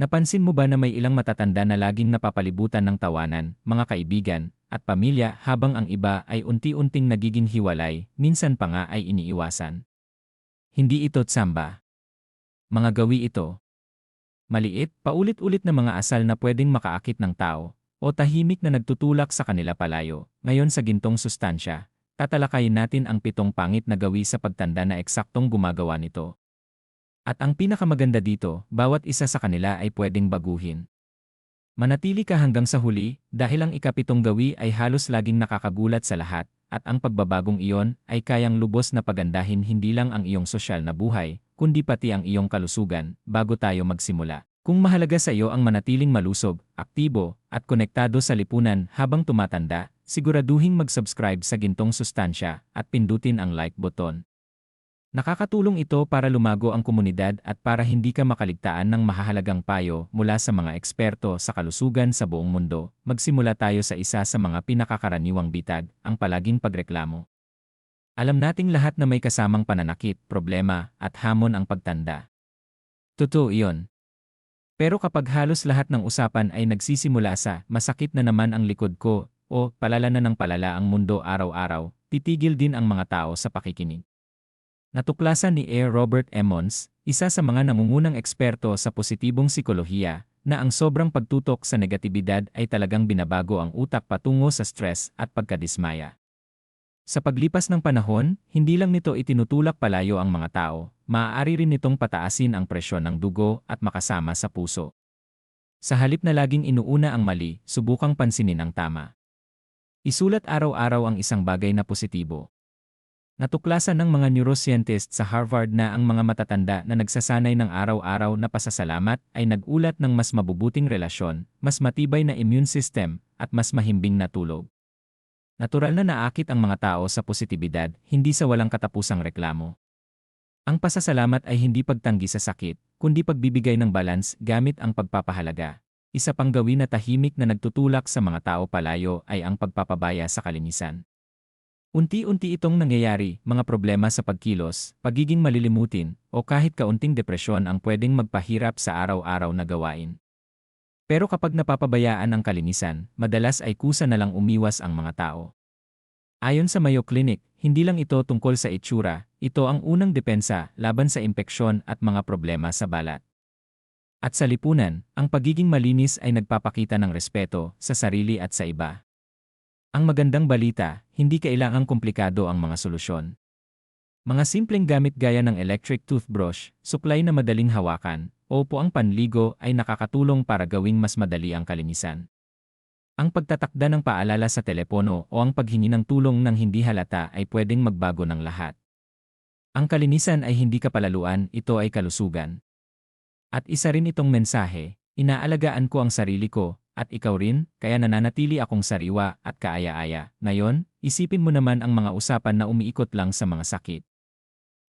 Napansin mo ba na may ilang matatanda na laging napapalibutan ng tawanan, mga kaibigan, at pamilya habang ang iba ay unti-unting nagiging hiwalay, minsan pa nga ay iniiwasan? Hindi ito tsamba. Mga gawi ito. Maliit, paulit-ulit na mga asal na pwedeng makaakit ng tao, o tahimik na nagtutulak sa kanila palayo. Ngayon sa gintong sustansya, tatalakayin natin ang pitong pangit na gawi sa pagtanda na eksaktong gumagawa nito. At ang pinakamaganda dito, bawat isa sa kanila ay pwedeng baguhin. Manatili ka hanggang sa huli dahil ang ikapitong gawi ay halos laging nakakagulat sa lahat at ang pagbabagong iyon ay kayang lubos na pagandahin hindi lang ang iyong sosyal na buhay, kundi pati ang iyong kalusugan bago tayo magsimula. Kung mahalaga sa iyo ang manatiling malusog, aktibo, at konektado sa lipunan habang tumatanda, siguraduhing mag-subscribe sa Gintong Sustansya at pindutin ang like button. Nakakatulong ito para lumago ang komunidad at para hindi ka makaligtaan ng mahahalagang payo mula sa mga eksperto sa kalusugan sa buong mundo. Magsimula tayo sa isa sa mga pinakakaraniwang bitag, ang palaging pagreklamo. Alam nating lahat na may kasamang pananakit, problema, at hamon ang pagtanda. Totoo iyon. Pero kapag halos lahat ng usapan ay nagsisimula sa masakit na naman ang likod ko o palala na ng palala ang mundo araw-araw, titigil din ang mga tao sa pakikinig. Natuklasan ni A. Robert Emmons, isa sa mga nangungunang eksperto sa positibong sikolohiya, na ang sobrang pagtutok sa negatibidad ay talagang binabago ang utak patungo sa stress at pagkadismaya. Sa paglipas ng panahon, hindi lang nito itinutulak palayo ang mga tao, maaari rin nitong pataasin ang presyon ng dugo at makasama sa puso. Sa halip na laging inuuna ang mali, subukang pansinin ang tama. Isulat araw-araw ang isang bagay na positibo. Natuklasan ng mga neuroscientists sa Harvard na ang mga matatanda na nagsasanay ng araw-araw na pasasalamat ay nag-ulat ng mas mabubuting relasyon, mas matibay na immune system, at mas mahimbing na tulog. Natural na naakit ang mga tao sa positibidad, hindi sa walang katapusang reklamo. Ang pasasalamat ay hindi pagtanggi sa sakit, kundi pagbibigay ng balance gamit ang pagpapahalaga. Isa pang gawin na tahimik na nagtutulak sa mga tao palayo ay ang pagpapabaya sa kalinisan. Unti-unti itong nangyayari, mga problema sa pagkilos, pagiging malilimutin, o kahit kaunting depresyon ang pwedeng magpahirap sa araw-araw na gawain. Pero kapag napapabayaan ang kalinisan, madalas ay kusa na lang umiwas ang mga tao. Ayon sa Mayo Clinic, hindi lang ito tungkol sa itsura, ito ang unang depensa laban sa impeksyon at mga problema sa balat. At sa lipunan, ang pagiging malinis ay nagpapakita ng respeto sa sarili at sa iba. Ang magandang balita, hindi kailangang komplikado ang mga solusyon. Mga simpleng gamit gaya ng electric toothbrush, suklay na madaling hawakan, o po ang panligo ay nakakatulong para gawing mas madali ang kalinisan. Ang pagtatakda ng paalala sa telepono o ang paghingi ng tulong ng hindi halata ay pwedeng magbago ng lahat. Ang kalinisan ay hindi kapalaluan, ito ay kalusugan. At isa rin itong mensahe, inaalagaan ko ang sarili ko, at ikaw rin, kaya nananatili akong sariwa at kaaya-aya. Ngayon, isipin mo naman ang mga usapan na umiikot lang sa mga sakit.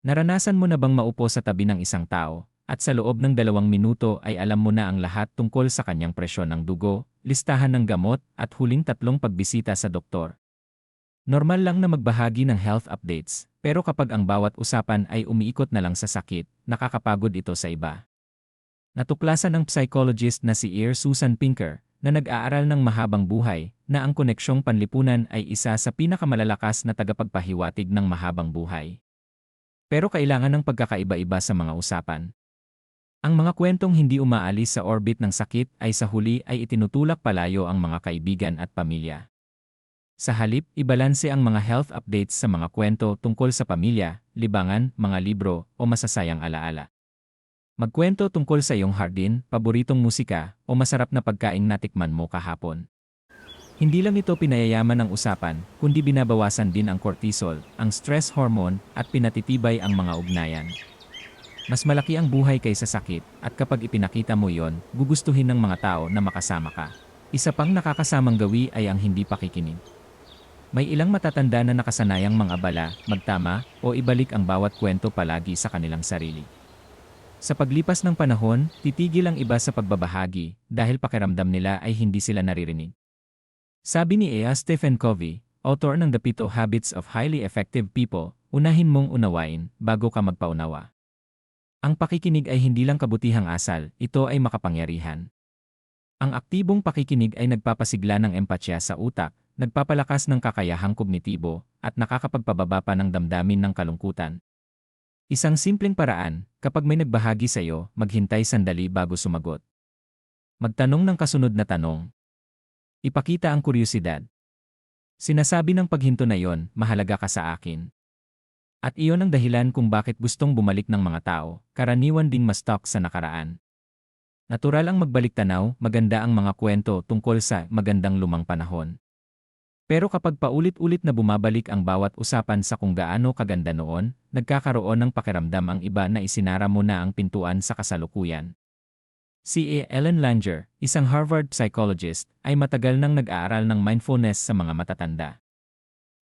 Naranasan mo na bang maupo sa tabi ng isang tao, at sa loob ng dalawang minuto ay alam mo na ang lahat tungkol sa kanyang presyon ng dugo, listahan ng gamot, at huling tatlong pagbisita sa doktor. Normal lang na magbahagi ng health updates, pero kapag ang bawat usapan ay umiikot na lang sa sakit, nakakapagod ito sa iba. Natuklasan ng psychologist na si Ear Susan Pinker na nag-aaral ng mahabang buhay, na ang koneksyong panlipunan ay isa sa pinakamalalakas na tagapagpahiwatig ng mahabang buhay. Pero kailangan ng pagkakaiba-iba sa mga usapan. Ang mga kwentong hindi umaalis sa orbit ng sakit ay sa huli ay itinutulak palayo ang mga kaibigan at pamilya. Sa halip, ibalanse ang mga health updates sa mga kwento tungkol sa pamilya, libangan, mga libro, o masasayang alaala. Magkwento tungkol sa iyong hardin, paboritong musika, o masarap na pagkain natikman mo kahapon. Hindi lang ito pinayayaman ng usapan, kundi binabawasan din ang cortisol, ang stress hormone, at pinatitibay ang mga ugnayan. Mas malaki ang buhay kaysa sakit, at kapag ipinakita mo yon, gugustuhin ng mga tao na makasama ka. Isa pang nakakasamang gawi ay ang hindi pakikinig. May ilang matatanda na nakasanayang mga bala, magtama, o ibalik ang bawat kwento palagi sa kanilang sarili. Sa paglipas ng panahon, titigil ang iba sa pagbabahagi dahil pakiramdam nila ay hindi sila naririnig. Sabi ni Ea Stephen Covey, author ng The Pito Habits of Highly Effective People, unahin mong unawain bago ka magpaunawa. Ang pakikinig ay hindi lang kabutihang asal, ito ay makapangyarihan. Ang aktibong pakikinig ay nagpapasigla ng empatya sa utak, nagpapalakas ng kakayahang kognitibo, at nakakapagpababa pa ng damdamin ng kalungkutan. Isang simpleng paraan, kapag may nagbahagi sa iyo, maghintay sandali bago sumagot. Magtanong ng kasunod na tanong. Ipakita ang kuryosidad. Sinasabi ng paghinto na yon, mahalaga ka sa akin. At iyon ang dahilan kung bakit gustong bumalik ng mga tao, karaniwan ding mas stuck sa nakaraan. Natural ang magbalik tanaw, maganda ang mga kwento tungkol sa magandang lumang panahon. Pero kapag paulit-ulit na bumabalik ang bawat usapan sa kung gaano kaganda noon, nagkakaroon ng pakiramdam ang iba na isinara mo na ang pintuan sa kasalukuyan. Si A. Ellen Langer, isang Harvard psychologist, ay matagal nang nag-aaral ng mindfulness sa mga matatanda.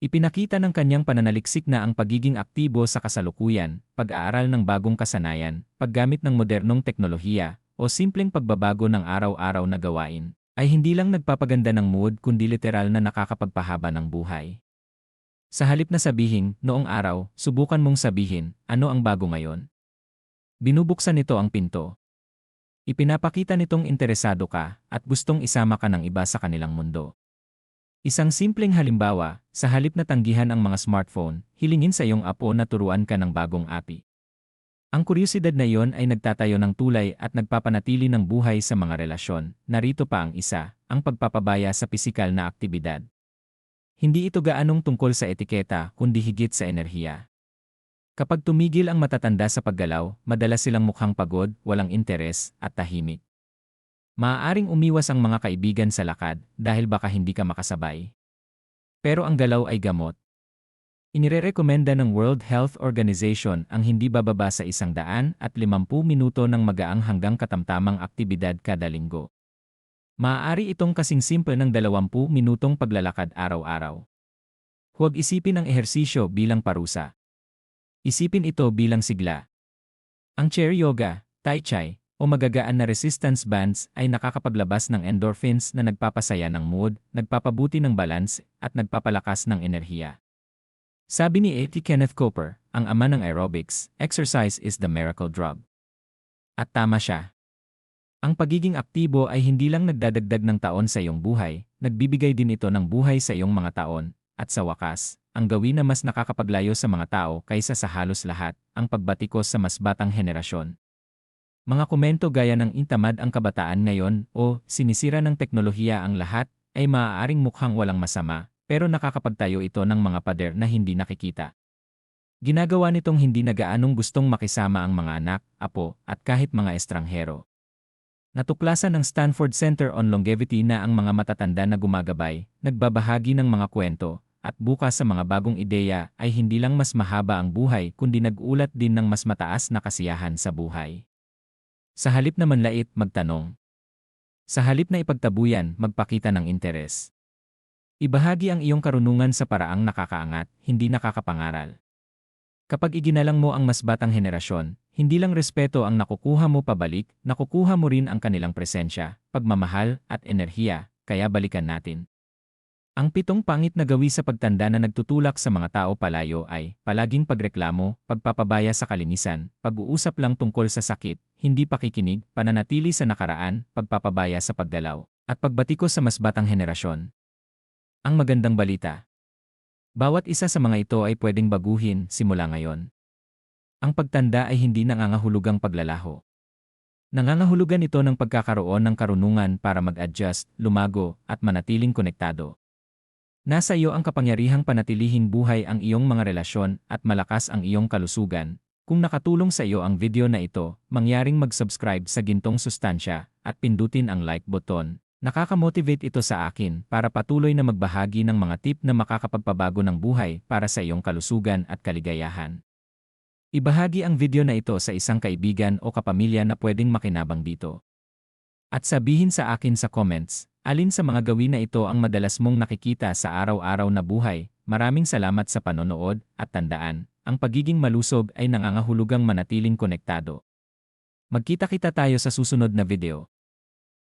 Ipinakita ng kanyang pananaliksik na ang pagiging aktibo sa kasalukuyan, pag-aaral ng bagong kasanayan, paggamit ng modernong teknolohiya, o simpleng pagbabago ng araw-araw na gawain, ay hindi lang nagpapaganda ng mood kundi literal na nakakapagpahaba ng buhay. Sa halip na sabihin, noong araw, subukan mong sabihin, ano ang bago ngayon? Binubuksan nito ang pinto. Ipinapakita nitong interesado ka at gustong isama ka ng iba sa kanilang mundo. Isang simpleng halimbawa, sa halip na tanggihan ang mga smartphone, hilingin sa iyong apo na turuan ka ng bagong api. Ang kuryosidad na iyon ay nagtatayo ng tulay at nagpapanatili ng buhay sa mga relasyon. Narito pa ang isa, ang pagpapabaya sa pisikal na aktibidad. Hindi ito gaanong tungkol sa etiketa kundi higit sa enerhiya. Kapag tumigil ang matatanda sa paggalaw, madalas silang mukhang pagod, walang interes, at tahimik. Maaaring umiwas ang mga kaibigan sa lakad dahil baka hindi ka makasabay. Pero ang galaw ay gamot. Inirerekomenda ng World Health Organization ang hindi bababa sa isang daan at 50 minuto ng magaang hanggang katamtamang aktibidad kada linggo. Maaari itong kasing simple ng 20 minutong paglalakad araw-araw. Huwag isipin ang ehersisyo bilang parusa. Isipin ito bilang sigla. Ang chair yoga, tai chi, o magagaan na resistance bands ay nakakapaglabas ng endorphins na nagpapasaya ng mood, nagpapabuti ng balance, at nagpapalakas ng enerhiya. Sabi ni A.T. Kenneth Cooper, ang ama ng aerobics, exercise is the miracle drug. At tama siya. Ang pagiging aktibo ay hindi lang nagdadagdag ng taon sa iyong buhay, nagbibigay din ito ng buhay sa iyong mga taon, at sa wakas, ang gawin na mas nakakapaglayo sa mga tao kaysa sa halos lahat, ang pagbatikos sa mas batang henerasyon. Mga komento gaya ng intamad ang kabataan ngayon o sinisira ng teknolohiya ang lahat ay maaaring mukhang walang masama pero nakakapagtayo ito ng mga pader na hindi nakikita. Ginagawa nitong hindi nagaanong gustong makisama ang mga anak, apo, at kahit mga estranghero. Natuklasan ng Stanford Center on Longevity na ang mga matatanda na gumagabay, nagbabahagi ng mga kwento, at bukas sa mga bagong ideya ay hindi lang mas mahaba ang buhay kundi nag-ulat din ng mas mataas na kasiyahan sa buhay. Sa halip na manlait, magtanong. Sa halip na ipagtabuyan, magpakita ng interes. Ibahagi ang iyong karunungan sa paraang nakakaangat, hindi nakakapangaral. Kapag iginalang mo ang mas batang henerasyon, hindi lang respeto ang nakukuha mo pabalik, nakukuha mo rin ang kanilang presensya, pagmamahal, at enerhiya, kaya balikan natin. Ang pitong pangit na gawi sa pagtanda na nagtutulak sa mga tao palayo ay palaging pagreklamo, pagpapabaya sa kalinisan, pag-uusap lang tungkol sa sakit, hindi pakikinig, pananatili sa nakaraan, pagpapabaya sa pagdalaw, at pagbatikos sa mas batang henerasyon. Ang magandang balita. Bawat isa sa mga ito ay pwedeng baguhin simula ngayon. Ang pagtanda ay hindi nangangahulugang paglalaho. Nangangahulugan ito ng pagkakaroon ng karunungan para mag-adjust, lumago, at manatiling konektado. Nasa iyo ang kapangyarihang panatilihin buhay ang iyong mga relasyon at malakas ang iyong kalusugan. Kung nakatulong sa iyo ang video na ito, mangyaring mag-subscribe sa Gintong Sustansya at pindutin ang like button. Nakakamotivate ito sa akin para patuloy na magbahagi ng mga tip na makakapagpabago ng buhay para sa iyong kalusugan at kaligayahan. Ibahagi ang video na ito sa isang kaibigan o kapamilya na pwedeng makinabang dito. At sabihin sa akin sa comments, Alin sa mga gawin na ito ang madalas mong nakikita sa araw-araw na buhay? Maraming salamat sa panonood at tandaan, ang pagiging malusog ay nangangahulugang manatiling konektado. Magkita-kita tayo sa susunod na video.